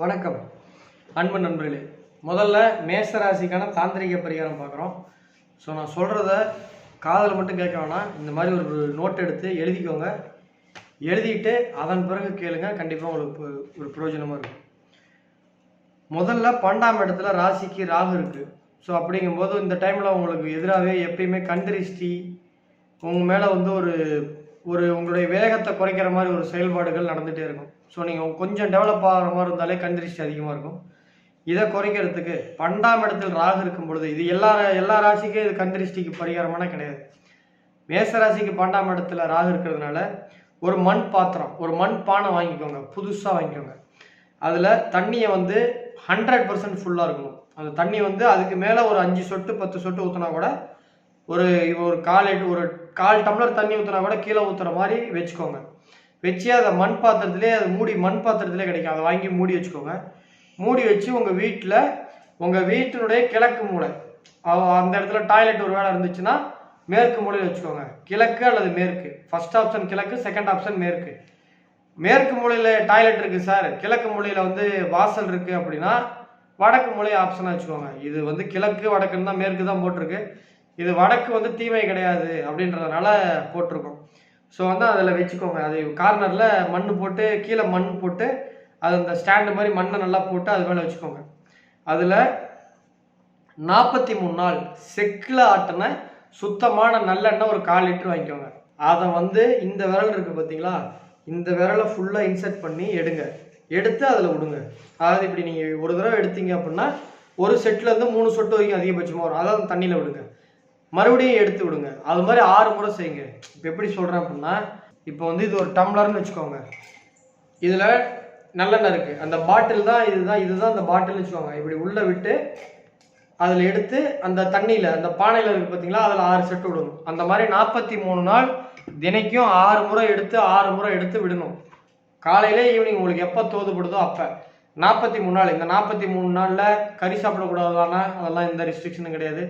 வணக்கம். அன்பு நண்பர்களே முதல்ல மேச ராசிக்கான தாந்திரிக பரிகாரம் பார்க்குறோம். ஸோ நான் சொல்கிறத காதில் மட்டும் கேட்க வேணாம். இந்த மாதிரி ஒரு நோட் எடுத்து எழுதிக்கோங்க. எழுதிட்டு அதன் பிறகு கேளுங்க. கண்டிப்பாக உங்களுக்கு ஒரு பிரயோஜனமாக இருக்கும். முதல்ல பன்னெண்டாம் இடத்துல ராசிக்கு ராகு இருக்குது ஸோ அப்படிங்கும்போது இந்த டைமில் உங்களுக்கு எதிராகவே எப்பயுமே கண்திருஷ்டி உங்கள் மேலே வந்து ஒரு ஒரு உங்களுடைய வேகத்தை குறைக்கிற மாதிரி ஒரு செயல்பாடுகள் நடந்துகிட்டே இருக்கும். ஸோ நீங்கள் கொஞ்சம் டெவலப் ஆகிற மாதிரி இருந்தாலே கண் அதிகமாக இருக்கும். இதை குறைக்கிறதுக்கு பன்னெண்டாம் இடத்தில் ராகு இருக்கும் பொழுது இது எல்லா எல்லா ராசிக்கும் இது கண்திருஷ்டிக்கு பரிகாரமான கிடையாது. மேச ராசிக்கு பன்னெண்டாம் இடத்துல ராகு இருக்கிறதுனால ஒரு மண் பாத்திரம் ஒரு மண் பானை வாங்கிக்கோங்க புதுசாக வாங்கிக்கோங்க. அதில் தண்ணியை வந்து ஹண்ட்ரட் பர்சன்ட் ஃபுல்லாக இருக்கணும். அந்த தண்ணி வந்து அதுக்கு மேலே ஒரு அஞ்சு சொட்டு பத்து சொட்டு ஊற்றினா கூட ஒரு ஒரு கால் எட்டு ஒரு கால் டம்ளர் தண்ணி ஊற்றினா கூட கீழே ஊற்றுற மாதிரி வச்சுக்கோங்க. வச்சு அதை மண் பாத்திரத்துலேயே அது மூடி மண் பாத்திரத்திலே கிடைக்கும். அதை வாங்கி மூடி வச்சுக்கோங்க. மூடி வச்சு உங்கள் வீட்டில் உங்கள் வீட்டினுடைய கிழக்கு மூலை அவ- அந்த இடத்துல டாய்லெட் ஒரு வேளை இருந்துச்சுன்னா மேற்கு மூலையில் வச்சுக்கோங்க. கிழக்கு அல்லது மேற்கு. ஃபஸ்ட் ஆப்ஷன் கிழக்கு செகண்ட் ஆப்ஷன் மேற்கு. மேற்கு மூலையில் டாய்லெட் இருக்குது சார். கிழக்கு மூலையில் வந்து வாசல் இருக்குது அப்படின்னா வடக்கு மூலை ஆப்ஷனாக வச்சுக்கோங்க. இது வந்து கிழக்கு வடக்குன்னு தான் மேற்கு தான் போட்டிருக்கு. இது வடக்கு வந்து தீமை கிடையாது அப்படின்றதுனால போட்டிருக்கோம். ஸோ வந்து அதில் வச்சுக்கோங்க. அது கார்னரில் மண் போட்டு கீழே மண் போட்டு அது அந்த ஸ்டாண்டு மாதிரி மண்ணை நல்லா போட்டு அது மேலே வச்சுக்கோங்க. அதில் நாற்பத்தி மூணு நாள் செக்கில் ஆட்டின சுத்தமான நல்லெண்ணெய் ஒரு கால் லிட்டர் வாங்கிக்கோங்க. அதை வந்து இந்த விரல் இருக்குது பார்த்தீங்களா இந்த விரலை ஃபுல்லாக இன்சர்ட் பண்ணி எடுங்க. எடுத்து அதில் விடுங்க. அதாவது இப்படி நீங்கள் ஒரு தடவை எடுத்தீங்க அப்படின்னா ஒரு செட்டில் இருந்து மூணு சொட்டு வரைக்கும் அதிகபட்சமாக வரும். அதாவது தண்ணியில் விடுங்க. மறுபடியும் எடுத்து விடுங்க. அது மாதிரி ஆறு முறை செய்யுங்க. இப்போ எப்படி சொல்கிறேன் அப்படின்னா இப்போ வந்து இது ஒரு டம்ளர்னு வச்சுக்கோங்க. இதில் நல்லெண்ணெய் இருக்குது அந்த பாட்டில் தான் இதுதான் இதுதான் அந்த பாட்டில் வச்சுக்கோங்க. இப்படி உள்ளே விட்டு அதில் எடுத்து அந்த தண்ணியில் அந்த பானையில் இருக்குது பார்த்தீங்களா அதில் ஆறு செட்டு விடணும். அந்த மாதிரி நாற்பத்தி மூணு நாள் தினைக்கும் ஆறு முறை எடுத்து ஆறு முறை எடுத்து விடணும். காலையில் ஈவினிங் உங்களுக்கு எப்போ தோதுப்படுதோ அப்போ. நாற்பத்தி மூணு நாள். இந்த நாற்பத்தி மூணு நாளில் கறி சாப்பிடக்கூடாதானா? அதெல்லாம் எந்த ரெஸ்ட்ரிக்ஷனும் கிடையாது.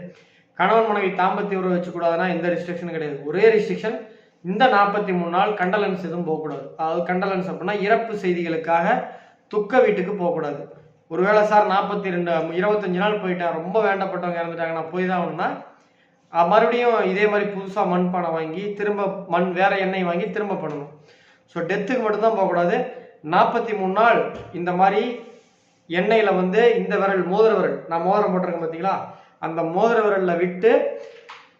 கணவன் மனைவி தாம்பத்திய உறவு வச்சுக்கூடாதுன்னா எந்த ரெஸ்ட்ரிக்ஷனும் கிடையாது. ஒரே ரெஸ்ட்ரிக்ஷன் இந்த நாற்பத்தி மூணு நாள் கண்டலன்ஸ் எதுவும் போகக்கூடாது. அதாவது கண்டலன்ஸ் அப்படின்னா இறப்பு செய்திகளுக்காக துக்க வீட்டுக்கு போகக்கூடாது. ஒருவேளை சார் நாற்பத்தி ரெண்டு இருபத்தஞ்சு நாள் போயிட்டேன் ரொம்ப வேண்டப்பட்டவங்க இறந்துட்டாங்க நான் போய் தான் ஆகணும்னா மறுபடியும் இதே மாதிரி புதுசாக மண் பானை வாங்கி திரும்ப மண் வேற எண்ணெய் வாங்கி திரும்ப பண்ணணும். ஸோ டெத்துக்கு மட்டும்தான் போகக்கூடாது. நாற்பத்தி மூணு நாள் இந்த மாதிரி எண்ணெயில் வந்து இந்த விரல் மோதிர விரல் நான் மோதிரம் போட்டிருக்கேன் பார்த்தீங்களா அந்த மோதிர விரலில் விட்டு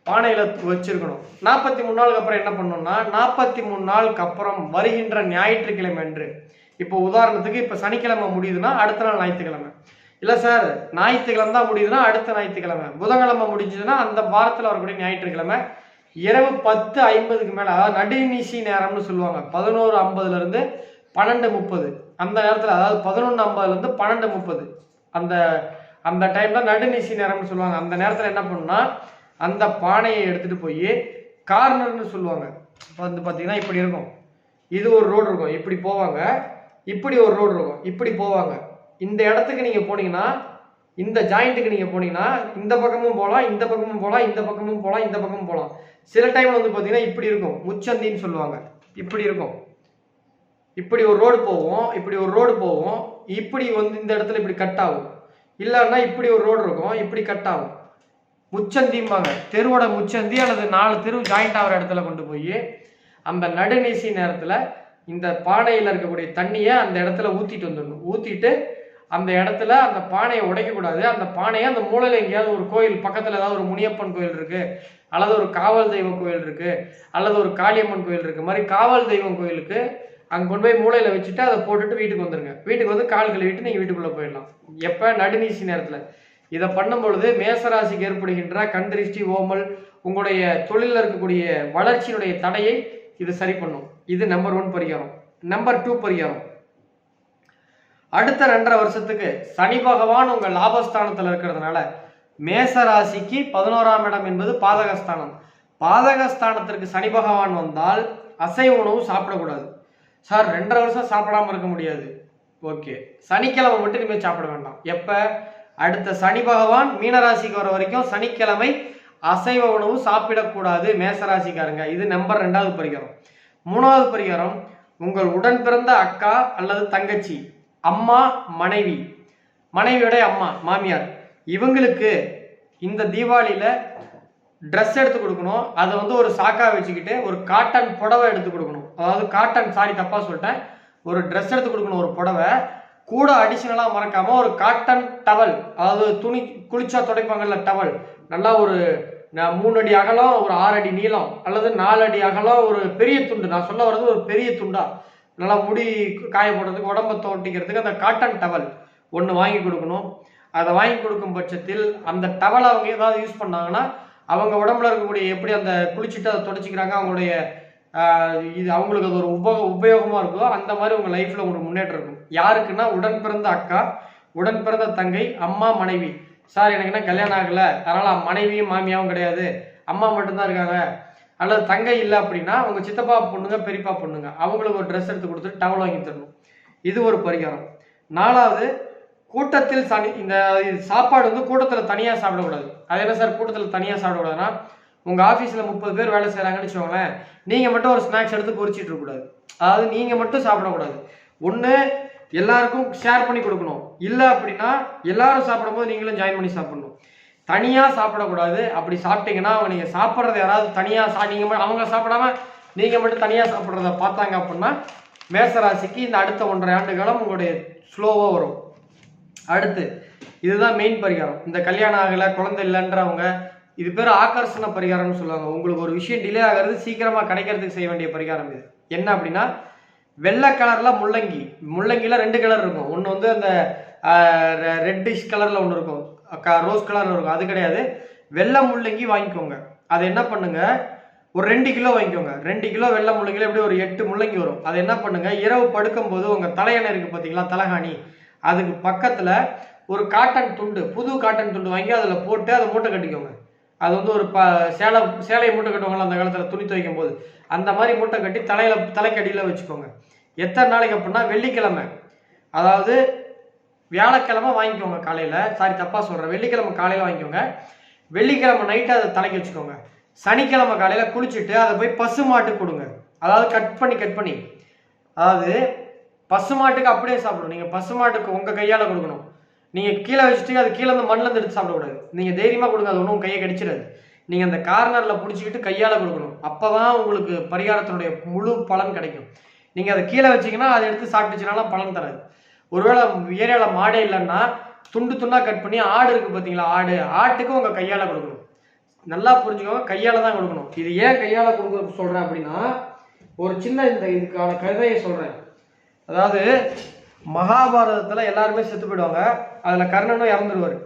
பானையில் வச்சிருக்கணும். நாற்பத்தி மூணு நாளுக்கு அப்புறம் என்ன பண்ணணும்னா நாற்பத்தி மூணு நாளுக்கு அப்புறம் வருகின்ற ஞாயிற்றுக்கிழமை அன்று. இப்போ உதாரணத்துக்கு இப்போ சனிக்கிழமை முடியுதுன்னா அடுத்த நாள் ஞாயிற்றுக்கிழமை. இல்லை சார் ஞாயிற்றுக்கிழமை தான் முடியுதுன்னா அடுத்த ஞாயிற்றுக்கிழமை. புதன்கிழமை முடிஞ்சதுன்னா அந்த வாரத்தில் வரக்கூடிய ஞாயிற்றுக்கிழமை. இரவு பத்து ஐம்பதுக்கு மேலே அதாவது நடுநிசி நேரம்னு சொல்லுவாங்க. பதினோரு ஐம்பதுலேருந்து பன்னெண்டு முப்பது. அந்த நேரத்தில் அதாவது பதினொன்று ஐம்பதுலேருந்து பன்னெண்டு முப்பது. அந்த அந்த டைமில் நடுநிசி நேரம்னு சொல்லுவாங்க. அந்த நேரத்தில் என்ன பண்ணுன்னா அந்த பானையை எடுத்துகிட்டு போய் கார்னர்னு சொல்லுவாங்க. இப்போ வந்து பார்த்தீங்கன்னா இப்படி இருக்கும். இது ஒரு ரோடு இருக்கும். இப்படி போவாங்க. இப்படி ஒரு ரோடு இருக்கும். இப்படி போவாங்க. இந்த இடத்துக்கு நீங்கள் போனீங்கன்னா இந்த ஜாயிண்ட்டுக்கு நீங்கள் போனீங்கன்னா இந்த பக்கமும் போகலாம் இந்த பக்கமும் போகலாம் இந்த பக்கமும் போகலாம் இந்த பக்கமும் போகலாம் சில டைமில் வந்து பார்த்தீங்கன்னா இப்படி இருக்கும். முச்சந்தின்னு சொல்லுவாங்க. இப்படி இருக்கும். இப்படி ஒரு ரோடு போவோம் இப்படி ஒரு ரோடு போவோம். இப்படி வந்து இந்த இடத்துல இப்படி கட் ஆகும். இல்லைன்னா இப்படி ஒரு ரோடு இருக்கும் இப்படி கட் ஆகும். முச்சந்திம்பாங்க. தெருவோட முச்சந்தி அல்லது நாலு தெரு ஜாயிண்ட் ஆகிற இடத்துல கொண்டு போய் அந்த நடுநீசி நேரத்தில் இந்த பானையில் இருக்கக்கூடிய தண்ணியை அந்த இடத்துல ஊற்றிட்டு வந்துடணும். ஊற்றிட்டு அந்த இடத்துல அந்த பானையை உடைக்கக்கூடாது. அந்த பானையை அந்த மூலையில் எங்கேயாவது ஒரு கோயில் பக்கத்தில் ஏதாவது ஒரு முனியப்பன் கோயில் இருக்குது அல்லது ஒரு காவல் தெய்வம் கோயில் இருக்குது அல்லது ஒரு காளியம்மன் கோயில் இருக்குது மாதிரி காவல் தெய்வம் கோயிலுக்கு அங்கே கொண்டு போய் மூலையில் வச்சுட்டு அதை போட்டுட்டு வீட்டுக்கு வந்துடுங்க வீட்டுக்கு வந்து கால் கழுவிட்டு நீங்கள் வீட்டுக்குள்ளே போயிடலாம். எப்போ? நடுநீசி நேரத்தில். இதை பண்ணும்பொழுது மேசராசிக்கு ஏற்படுகின்ற கண்திருஷ்டி ஓமல் உங்களுடைய தொழிலில் இருக்கக்கூடிய வளர்ச்சியினுடைய தடையை இது சரி பண்ணும். இது நம்பர் ஒன் பரிகாரம். நம்பர் டூ பரிகாரம். அடுத்த ரெண்டரை வருஷத்துக்கு சனி பகவான் உங்கள் லாபஸ்தானத்தில் இருக்கிறதுனால மேச ராசிக்கு பதினோராம் இடம் என்பது பாதகஸ்தானம். பாதகஸ்தானத்திற்கு சனி பகவான் வந்தால் அசைவ உணவு சாப்பிடக்கூடாது. சார் ரெண்டரை வருஷம் சாப்பிடாம இருக்க முடியாது. ஓகே. சனிக்கிழமை மட்டும் இனிமேல் சாப்பிட வேண்டாம். எப்ப? அடுத்த சனி பகவான் மீனராசிக்கு வர வரைக்கும் சனிக்கிழமை அசைவ உணவு சாப்பிடக்கூடாது மேசராசிக்காரங்க. இது நம்பர் ரெண்டாவது பரிகாரம். மூணாவது பரிகாரம் உங்கள் உடன் பிறந்த அக்கா அல்லது தங்கச்சி அம்மா மனைவி. மனைவியோட அம்மா மாமியார். இவங்களுக்கு இந்த தீபாவளியில ட்ரெஸ் எடுத்து கொடுக்கணும். அதை வந்து ஒரு சாக்கா வச்சுக்கிட்டு ஒரு காட்டன் புடவை எடுத்து கொடுக்கணும். அதாவது காட்டன் சாரி தப்பா சொல்லிட்டேன். ஒரு ட்ரெஸ் எடுத்து கொடுக்கணும் ஒரு புடவை. கூட அடிஷ்னலாக மறக்காம ஒரு காட்டன் டவல் அதாவது துணி குளிச்சா துடைப்பாங்கல்ல டவல் நல்லா ஒரு ந- மூணு அடி அகலம் ஒரு ஆறு அடி நீளம் அல்லது நாலு அடி அகலம் ஒரு பெரிய துண்டு. நான் சொல்ல வர்றது ஒரு பெரிய துண்டா. நல்லா முடி காய போடுறதுக்கு உடம்ப தோட்டிக்கிறதுக்கு அந்த காட்டன் டவல் ஒன்று வாங்கி கொடுக்கணும். அதை வாங்கி கொடுக்கும் பட்சத்தில் அந்த டவல் அவங்க ஏதாவது யூஸ் பண்ணாங்கன்னா அவங்க உடம்புல இருக்கக்கூடிய எப்படி அந்த குளிச்சுட்டு அதை தொடச்சிக்கிறாங்க அவங்களுடைய இது அவங்களுக்கு அது ஒரு உப உபயோகமாக இருக்கோ அந்த மாதிரி உங்கள் லைஃப்பில் உங்களுக்கு முன்னேற்றம் இருக்கும். யாருக்குன்னா உடன் பிறந்த அக்கா உடன் பிறந்த தங்கை அம்மா மனைவி. சார் எனக்கு என்ன கல்யாணம் ஆகலை? அதனால் மனைவியும் மாமியாவும் கிடையாது. அம்மா மட்டும்தான் இருக்காங்க. அல்லது தங்கை இல்லை அப்படின்னா அவங்க சித்தப்பா பொண்ணுங்க பெரியப்பா பொண்ணுங்க அவங்களுக்கு ஒரு ட்ரெஸ் எடுத்து கொடுத்துட்டு டவல் வாங்கி தரணும். இது ஒரு பரிகாரம். நாலாவது கூட்டத்தில் சனி இந்த சாப்பாடு வந்து கூட்டத்தில் தனியாக சாப்பிடக்கூடாது. அது என்ன சார் கூட்டத்தில் தனியாக சாப்பிடக்கூடாதுன்னா உங்கள் ஆஃபீஸில் முப்பது பேர் வேலை செய்கிறாங்கன்னு வச்சுக்கோங்களேன் நீங்கள் மட்டும் ஒரு ஸ்நாக்ஸ் எடுத்து பொறிச்சிட்டு இருக்கக்கூடாது அதாவது நீங்கள் மட்டும் சாப்பிடக்கூடாது ஒன்று எல்லாருக்கும் ஷேர் பண்ணி கொடுக்கணும். இல்லை அப்படின்னா எல்லாரும் சாப்பிடும்போது நீங்களும் ஜாயின் பண்ணி சாப்பிடணும். தனியாக சாப்பிடக்கூடாது அப்படி சாப்பிட்டீங்கன்னா அவங்க நீங்கள் சாப்பிட்றத யாராவது தனியாக சா நீங்கள் அவங்க சாப்பிடாம நீங்கள் மட்டும் தனியாக சாப்பிட்றத பார்த்தாங்க அப்படின்னா மேசராசிக்கு இந்த அடுத்த ஒன்றரை ஆண்டு காலம் உங்களுடைய ஸ்லோவாக வரும். அடுத்து இதுதான் மெயின் பரிகாரம். இந்த கல்யாணம் ஆகலை குழந்தை இல்லைன்றவங்க இது பேர் ஆகர்ஷண பரிகாரம்னு சொல்லுவாங்க. உங்களுக்கு ஒரு விஷயம் டிலே ஆகிறது சீக்கிரமாக கிடைக்கிறதுக்கு செய்ய வேண்டிய பரிகாரம் இது. என்ன அப்படின்னா வெள்ளை கலரில் முள்ளங்கி. முள்ளங்கியில் ரெண்டு கலர் இருக்கும். ஒன்று வந்து அந்த ரெட்டிஷ் கலரில் ஒன்று இருக்கும். ரோஸ் கலரில் இருக்கும். அது கிடையாது. வெள்ளை முள்ளங்கி வாங்கிக்கோங்க. அதை என்ன பண்ணுங்க? ஒரு ரெண்டு கிலோ வாங்கிக்கோங்க. ரெண்டு கிலோ வெள்ளை முள்ளங்கில எப்படி ஒரு எட்டு முள்ளங்கி வரும்? அதை என்ன பண்ணுங்க? இரவு படுக்கும்போது உங்க தலையணை இருக்கு பார்த்தீங்களா தலகாணி. அதுக்கு பக்கத்துல ஒரு காட்டன் துண்டு புது காட்டன் துண்டு வாங்கி அதில் போட்டு அதை மூட்டை கட்டிக்கோங்க. அது வந்து ஒரு ப சேலை சேலையை மூட்டை கட்டுவாங்களா அந்த காலத்தில் துணி துவைக்கும் போது. அந்த மாதிரி மூட்டை கட்டி தலையில தலைக்கடியில் வச்சுக்கோங்க. எத்தனை நாளைக்கு அப்படின்னா வெள்ளிக்கிழமை. அதாவது வியாழக்கிழமை வாங்கிக்கோங்க காலையில். சாரி தப்பாக சொல்கிறேன் வெள்ளிக்கிழமை காலையில் வாங்கிக்கோங்க. வெள்ளிக்கிழமை நைட்டு அதை தலைக்கு வச்சுக்கோங்க. சனிக்கிழமை காலையில் குளிச்சுட்டு அதை போய் பசு மாட்டுக்கு கொடுங்க. அதாவது கட் பண்ணி கட் பண்ணி. அதாவது பசு மாட்டுக்கு அப்படியே சாப்பிடணும். நீங்கள் பசு மாட்டுக்கு உங்கள் கையால் கொடுக்கணும். நீங்கள் கீழே வச்சுட்டு அது கீழே அந்த மண்ணில் எடுத்து சாப்பிடக்கூடாது. நீங்கள் தைரியமாக கொடுங்க அது ஒன்றும் கையை கடிச்சிடாது. நீங்கள் அந்த கார்னரில் பிடிச்சிக்கிட்டு கையால் கொடுக்கணும். அப்போ தான் உங்களுக்கு பரிகாரத்தினுடைய முழு பலன் கிடைக்கும். நீங்கள் அதை கீழே வச்சிங்கன்னா அதை எடுத்து சாப்பிட்டுச்சுனாலும் பலன் தராது. ஒருவேளை ஏரியாவில் மாடே இல்லைன்னா துண்டு துண்டாக கட் பண்ணி ஆடு இருக்குது பார்த்தீங்களா ஆடு. ஆட்டுக்கு உங்கள் கையால் கொடுக்கணும். நல்லா புரிஞ்சுக்கோங்க கையால் தான் கொடுக்கணும். இது ஏன் கையால் கொடுக்க சொல்கிறேன் அப்படின்னா ஒரு சின்ன இந்த இதுக்கான கதையை சொல்கிறேன் அதாவது மகாபாரதத்தில் எல்லாருமே செத்து போயிடுவாங்க. அதில் கர்ணனும் இறந்துடுவார்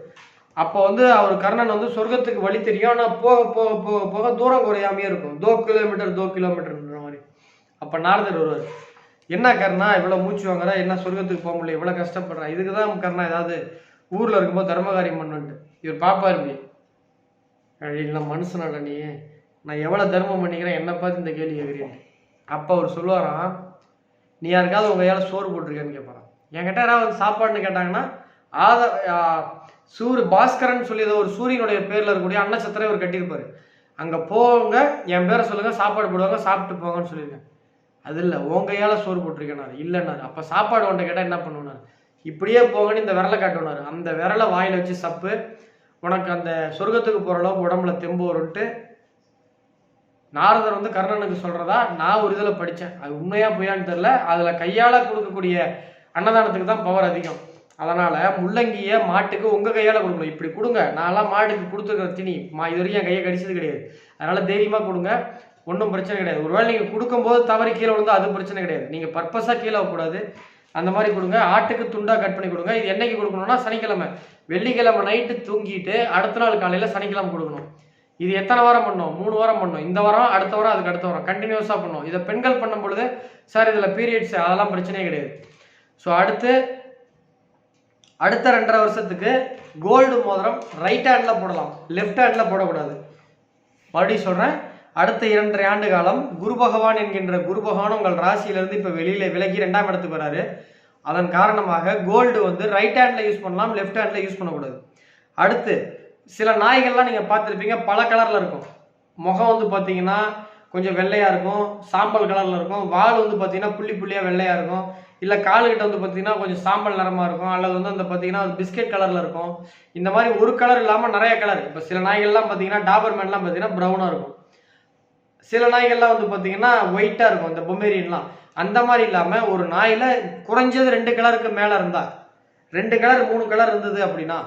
அப்போ வந்து அவர் கர்ணன் வந்து சொர்க்கத்துக்கு வழி தெரியும். ஆனால் போக போக போக போக தூரம் குறையாமே இருக்கும். தோ கிலோமீட்டர் தோ கிலோமீட்டர்ன்ற மாதிரி. அப்போ நாரதர் வருவார். என்ன கர்ணா இவ்வளோ மூச்சு வாங்குறா? என்ன சொர்க்கத்துக்கு போக முடியல? இவ்வளோ கஷ்டப்படுறா? இதுக்கு தான் கர்ணா ஏதாவது ஊரில் இருக்கும்போது தர்மகாரியம் பண்ணுன்ட்டு. இவர் பாப்பா இருப்பி இல்லை மனுஷனாடா நீ நான் எவ்வளோ தர்மம் பண்ணிக்கிறேன்? என்னை பார்த்து இந்த கேள்வி கேட்குறேன் அப்போ அவர் சொல்லுவாராம் நீ யாருக்காவது உங்க ஏழை சோறு போட்டிருக்கேன்னு கேட்பான் என்கிட்ட யாராவது வந்து சாப்பாடுன்னு கேட்டாங்கன்னா ஆத சூர் சூரிய பாஸ்கரன் சொல்லி ஏதோ ஒரு சூரியனுடைய பேர்ல இருக்கக்கூடிய அன்னச்சத்திரம் இவர் கட்டியிருப்பாரு. அங்க போங்க என் பேரை சொல்லுங்க சாப்பாடு போடுவாங்க சாப்பிட்டு போங்கன்னு சொல்லியிருக்கேன். அது இல்லை உங்கள் ஏழை சோறு போட்டிருக்கேனாரு இல்லைன்னாரு அப்ப சாப்பாடு உன்ட்ட கேட்டா என்ன பண்ணுவாரு இப்படியே போங்கன்னு இந்த விரலை காட்டுனாரு அந்த விரலை வாயில வச்சு சப்பு உனக்கு அந்த சொர்க்கத்துக்கு போற அளவுக்கு உடம்புல தெம்பு வரும்ட்டு நாரதர் வந்து கர்ணனுக்கு சொல்றதா? நான் ஒரு இதில் படித்தேன் அது உண்மையா பொய்யான்னு தெரில அதில் கையால் கொடுக்கக்கூடிய அன்னதானத்துக்கு தான் பவர் அதிகம். அதனால முள்ளங்கியை மாட்டுக்கு உங்க கையால் கொடுக்கணும். இப்படி கொடுங்க. நான்லாம் மாட்டுக்கு கொடுத்துருக்கிற திணி. மா இது வரைக்கும் என் கையை கடிச்சது கிடையாது. அதனால தைரியமாக கொடுங்க. ஒன்றும் பிரச்சனை கிடையாது. ஒருவேளை நீங்கள் கொடுக்கும்போது தவறி கீழே விழுந்தால் அது பிரச்சனை கிடையாது. நீங்கள் பர்பஸாக கீழே கூடாது அந்த மாதிரி கொடுங்க. ஆட்டுக்கு துண்டாக கட் பண்ணி கொடுங்க. இது என்றைக்கு கொடுக்கணும்னா சனிக்கிழமை. வெள்ளிக்கிழமை நைட்டு தூங்கிட்டு அடுத்த நாள் காலையில் சனிக்கிழமை கொடுக்கணும். இது எத்தனை வாரம் பண்ணும்? மூணு வாரம் பண்ணும். இந்த வாரம் அடுத்த வாரம் அதுக்கு அடுத்த வாரம். கண்டினியூஸாக பண்ணும். இதை பெண்கள் பண்ணும் பொழுது சார் இதில் பீரியட்ஸ் அதெல்லாம் பிரச்சனையே கிடையாது. ஸோ அடுத்து அடுத்த ரெண்டரை வருஷத்துக்கு கோல்டு மோதிரம் ரைட் ஹேண்டில் போடலாம். லெஃப்ட் ஹேண்டில் போடக்கூடாது. மறுபடியும் சொல்கிறேன் அடுத்த இரண்டரை ஆண்டு காலம் குரு பகவான் என்கின்ற குரு பகவான் உங்கள் ராசியிலிருந்து இப்போ வெளியில் விலகி ரெண்டாம் இடத்துக்கு வராரு. அதன் காரணமாக கோல்டு வந்து ரைட் ஹேண்டில் யூஸ் பண்ணலாம் லெஃப்ட் ஹேண்டில் யூஸ் பண்ணக்கூடாது. அடுத்து சில நாய்கள்லாம் நீங்கள் பார்த்துருப்பீங்க பல கலரில் இருக்கும். முகம் வந்து பார்த்தீங்கன்னா கொஞ்சம் வெள்ளையாக இருக்கும் சாம்பல் கலரில் இருக்கும் வால் வந்து பார்த்தீங்கன்னா புள்ளி புள்ளியாக வெள்ளையாக இருக்கும் இல்லை காலுக்கிட்ட வந்து பார்த்தீங்கன்னா கொஞ்சம் சாம்பல் நிறமாக இருக்கும் அல்லது வந்து அந்த பார்த்தீங்கன்னா அது பிஸ்கெட் கலரில் இருக்கும். இந்த மாதிரி ஒரு கலர் இல்லாமல் நிறைய கலர் இப்போ சில நாய்கள்லாம் பார்த்தீங்கன்னா டாபர்மேன்லாம் பார்த்தீங்கன்னா ப்ரௌனாக இருக்கும். சில நாய்கள்லாம் வந்து பார்த்தீங்கன்னா ஒயிட்டாக இருக்கும் இந்த பொம்மேரியன்லாம். அந்த மாதிரி இல்லாமல் ஒரு நாயில் குறைஞ்சது ரெண்டு கலருக்கு மேலே இருந்தால் ரெண்டு கலர் மூணு கலர் இருந்தது அப்படின்னா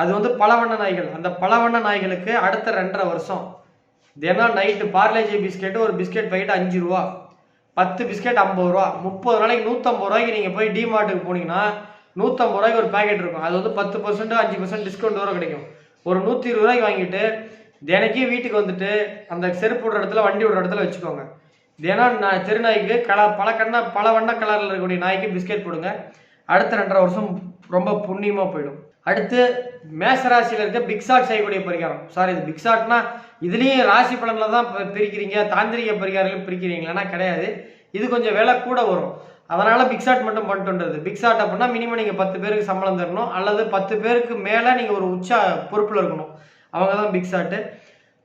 அது வந்து பலவண்ண நாய்கள். அந்த பலவண்ண நாய்களுக்கு அடுத்த ரெண்டரை வருஷம். தினம் நைட்டு பார்லேஜி பிஸ்கெட்டு ஒரு பிஸ்கெட் பாக்கெட் அஞ்சு ரூபா. பத்து பிஸ்கெட் ஐம்பது ரூபா. முப்பது நாளைக்கு நூற்றம்பது ரூபாய்க்கு நீங்கள் போய் டிமார்ட்டுக்கு போனீங்கன்னா நூற்றம்பது ரூபாய்க்கு ஒரு பேக்கெட் இருக்கும். அது வந்து பத்து பர்சன்ட் அஞ்சு பர்சன்ட் டிஸ்கவுண்ட் வர கிடைக்கும். ஒரு நூற்றி இருபது ரூபாய்க்கு வாங்கிட்டு தினைக்கும் வீட்டுக்கு வந்துட்டு அந்த செருப்பு விடுற இடத்துல வண்டி விடுற இடத்துல வச்சுக்கோங்க. தினம் நான் தெருநாய்க்கு கலர் பல கண்ண பல வண்ண கலரில் இருக்கக்கூடிய நாய்க்கு பிஸ்கெட் கொடுங்க அடுத்த ரெண்டரை வருஷம் ரொம்ப புண்ணியமாக போயிடும். அடுத்து மேச ராசியில் இருக்க பிக் ஷாட் செய்யக்கூடிய பரிகாரம். சாரி இது பிக் ஷாட்னா இதுலேயும் ராசி பலனில் தான் பிரிக்கிறீங்க. தாந்திரிக பரிகாரங்களும் பிரிக்கிறீங்களா கிடையாது. இது கொஞ்சம் விலை கூட வரும். அதனால பிக் ஷாட் மட்டும் பண்ணிட்டுன்றது. பிக் ஷாட் அப்படின்னா மினிமம் நீங்கள் பத்து பேருக்கு சம்பளம் தரணும். அல்லது பத்து பேருக்கு மேலே நீங்கள் ஒரு உச்சா பொறுப்பில் இருக்கணும். அவங்க தான் பிக் ஷாட்டு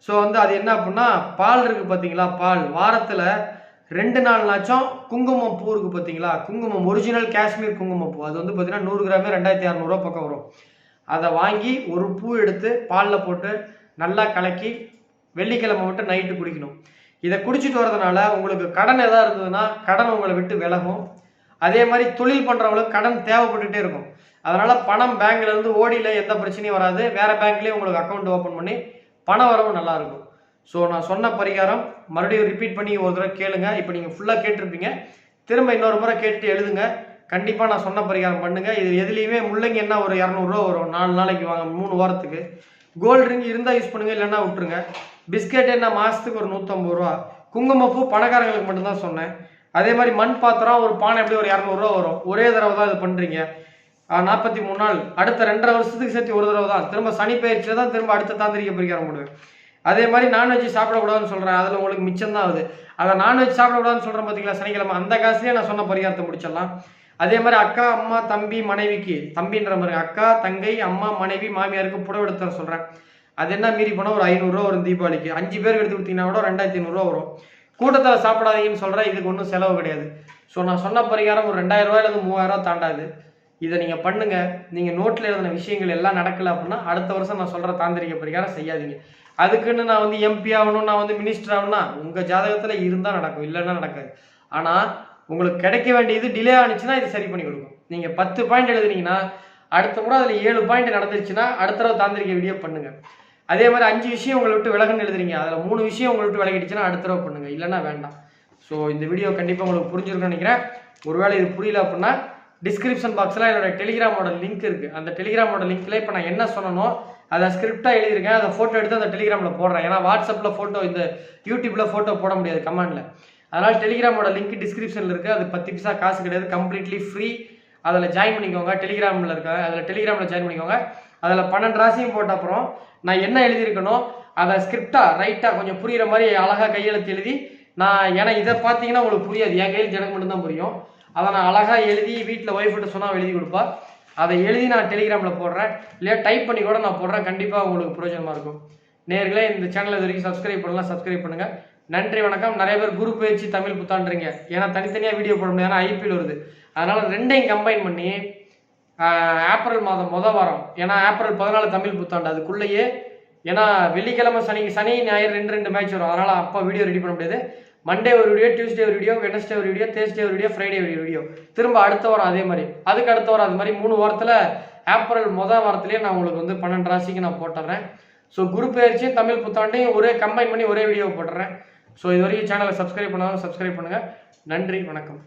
ஸோ வந்து அது என்ன அப்படின்னா பால் இருக்குது பார்த்தீங்களா பால். வாரத்தில் ரெண்டு நாள்னாச்சும் குங்குமம் பூ இருக்குது பார்த்தீங்களா குங்குமம் ஒரிஜினல் காஷ்மீர் குங்குமம் பூ. அது வந்து பார்த்தீங்கன்னா நூறு கிராமே ரெண்டாயிரத்தி இரநூறுவா பக்கம் வரும். அதை வாங்கி ஒரு பூ எடுத்து பாலில் போட்டு நல்லா கலக்கி வெள்ளிக்கிழமை மட்டும் நைட்டு குடிக்கணும். இதை குடிச்சிட்டு வரதுனால உங்களுக்கு கடன் எதாவது இருந்ததுன்னா கடன் உங்களை விட்டு விலகும். அதே மாதிரி தொழில் பண்ணுறவங்களுக்கு கடன் தேவைப்பட்டுட்டே இருக்கும். அதனால் பணம் பேங்க்லேருந்து ஓடியில் எந்த பிரச்சனையும் வராது. வேறு பேங்க்லேயே உங்களுக்கு அக்கௌண்ட் ஓப்பன் பண்ணி பண வரவும் நல்லாயிருக்கும் ஸோ நான் சொன்ன பரிகாரம் மறுபடியும் ரிப்பீட் பண்ணி ஒரு தடவை கேளுங்க. இப்போ நீங்கள் ஃபுல்லாக கேட்டிருப்பீங்க. திரும்ப இன்னொரு முறை கேட்டு எழுதுங்க. கண்டிப்பாக நான் சொன்ன பரிகாரம் பண்ணுங்கள் இது எதுலேயுமே முள்ளங்கி என்ன ஒரு இரநூறுவா வரும். நாலு நாளைக்கு வாங்க மூணு வாரத்துக்கு. கோல்டு ரிங் இருந்தால் யூஸ் பண்ணுங்கள் இல்லைன்னா விட்டுருங்க. பிஸ்கெட் என்ன மாதத்துக்கு ஒரு நூற்றம்பது ரூபா. குங்குமப்பூ பணக்காரங்களுக்கு மட்டும்தான் சொன்னேன். அதே மாதிரி மண் பாத்திரம் ஒரு பானை எப்படி ஒரு இரநூறுவா வரும். ஒரே தடவை தான் இது பண்ணுறீங்க நாற்பத்தி மூணு நாள். அடுத்த ரெண்டரை வருஷத்துக்கு சேர்த்து ஒரு தடவை தான். திரும்ப சனி பயிற்சியில் தான் திரும்ப அடுத்த தாந்திரிக்க பரிகாரம் போடுவேன். அதே மாதிரி நான்வெஜ் சாப்பிடக்கூடாதுன்னு சொல்கிறேன் அதில் உங்களுக்கு மிச்சம் தான் ஆகுது அதை நான்வெஜ் சாப்பிடக்கூடாதுன்னு சொல்கிறேன் பார்த்தீங்களா சனிக்கிழமை. அந்த காசுலேயே நான் சொன்ன பரிகாரத்தை முடிச்சிடலாம். அதே மாதிரி அக்கா அம்மா தம்பி மனைவிக்கு தம்பின்ற மாதிரி அக்கா தங்கை அம்மா மனைவி மாமியாருக்கு புடவை எடுத்து தர சொல்கிறேன் அது என்ன மீறி போனால் ஒரு ஐநூறுரூவா வரும் தீபாவளிக்கு. அஞ்சு பேருக்கு எடுத்து கொடுத்தீங்கன்னா கூட ரெண்டாயிரத்தி ஐநூறுரூவா வரும். கூட்டத்தில் சாப்பிடாதீங்கன்னு சொல்கிறேன் இதுக்கு ஒன்றும் செலவு கிடையாது. ஸோ நான் சொன்ன பரிகாரம் ஒரு ரெண்டாயிரம் ரூபாயிலேருந்து மூவாயிரம் தாண்டாது. இதை நீங்கள் பண்ணுங்கள் நீங்கள் நோட்டில் எழுதின விஷயங்கள் எல்லாம் நடக்கல அப்படின்னா அடுத்த வருஷம் நான் சொல்கிற தாந்திரிக பரிகாரம் செய்யாதீங்க. அதுக்குன்னு நான் வந்து எம்பி ஆகணும் நான் வந்து மினிஸ்டர் ஆகணும்னா உங்கள் ஜாதகத்தில் இருந்தால் நடக்கும் இல்லைன்னா நடக்காது. ஆனால் உங்களுக்கு கிடைக்க வேண்டியது டிலே ஆனிச்சுன்னா இது சரி பண்ணி கொடுக்கும். நீங்கள் பத்து பாயிண்ட் எழுதுனீங்கன்னா அடுத்த முறை அதில் ஏழு பாயிண்ட் நடந்துருச்சுன்னா அடுத்த தடவை தாந்திரிக்க வீடியோ பண்ணுங்க. அதே மாதிரி அஞ்சு விஷயம் உங்களை விட்டு விலகுன்னு எழுதுறீங்க. அதில் மூணு விஷயம் உங்களை விட்டு விலகிடுச்சுன்னா அடுத்த தடவை பண்ணுங்க. இல்லைன்னா வேண்டாம். ஸோ இந்த வீடியோ கண்டிப்பாக உங்களுக்கு புரிஞ்சிருக்குன்னு நினைக்கிறேன். ஒருவேளை இது புரியல அப்படின்னா டிஸ்கிரிப்ஷன் பாக்ஸில் என்னோட டெலிகிராமோட லிங்க் இருக்குது அந்த டெலிகிராமோட லிங்க்ல இப்போ நான் என்ன சொன்னனோ அதை ஸ்கிரிப்டாக எழுதியிருக்கேன். அதை ஃபோட்டோ எடுத்து அந்த டெலிகிராமில் போடுறேன். ஏன்னா வாட்ஸ்அப்பில் ஃபோட்டோ இந்த யூடியூப்பில் ஃபோட்டோ போட முடியாது கமெண்டில் அதனால் டெலிகிராமோட லிங்க் டிஸ்கிரிப்ஷனில் இருக்குது அது பத்து பைசா காசு கிடையாது. கம்ப்ளீட்லி ஃப்ரீ அதில் ஜாயின் பண்ணிக்கோங்க. டெலிகிராமில் இருக்காங்க அதில் டெலிகிராமில் ஜாயின் பண்ணிக்கோங்க. அதில் பன்னெண்டு ராசியும் போட்ட அப்புறம் நான் என்ன எழுதியிருக்கணும் அதை ஸ்கிரிப்டாக ரைட்டாக கொஞ்சம் புரிகிற மாதிரி அழகாக கையெழுத்து எழுதி நான் ஏன்னா இதை பார்த்தீங்கன்னா உங்களுக்கு புரியாது. என் கையில் எனக்கு மட்டும்தான் புரியும். அதை நான் அழகாக எழுதி வீட்டில் ஒய்ஃப்கிட்ட சொன்னால் எழுதி கொடுப்பா. அதை எழுதி நான் டெலிகிராமில் போடுறேன். இல்லையா டைப் பண்ணி கூட நான் போடுறேன். கண்டிப்பாக உங்களுக்கு பிரயோஜனமாக இருக்கும். நேர்களே இந்த சேனலை இது வரைக்கும் சப்ஸ்கிரைப் பண்ணலாம் சப்ஸ்கிரைப் பண்ணுங்கள் நன்றி வணக்கம். நிறைய பேர் குரு பயிற்சி தமிழ் புத்தாண்டுறீங்க. ஏன்னா தனித்தனியாக வீடியோ போட முடியாது ஏன்னா ஐபிஎல் வருது. அதனால ரெண்டையும் கம்பைன் பண்ணி ஏப்ரல் மாதம் முத வாரம். ஏன்னா ஏப்ரல் பதினாலு தமிழ் புத்தாண்டு. அதுக்குள்ளேயே ஏன்னா வெள்ளிக்கிழமை சனி சனி ஞாயிறு ரெண்டு ரெண்டு மேட்ச் வரும். அதனால் அப்போ வீடியோ ரெடி பண்ண முடியாது. மண்டே ஒரு வீடியோ டியூஸ்டே ஒரு வீடியோ வெனஸ்டே ஒரு வீடியோ தேர்ஸ்டே ஒரு வீடியோ ஃப்ரைடே ஒரு வீடியோ திரும்ப அடுத்த வாரம் அதே மாதிரி. அதுக்கு அடுத்த வாரம் அது மாதிரி மூணு வாரத்தில் ஏப்ரல் முத வாரத்துலேயே நான் உங்களுக்கு வந்து பன்னெண்டு ராசிக்கு நான் போட்டுறேன். ஸோ குரு பயிற்சியும் தமிழ் புத்தாண்டையும் ஒரே கம்பைன் பண்ணி ஒரே வீடியோ போட்டுறேன். ஸோ இது வரைக்கும் சேனலை சப்ஸ்கிரைப் பண்ணாலும் சப்ஸ்கிரைப் பண்ணுங்கள் நன்றி வணக்கம்.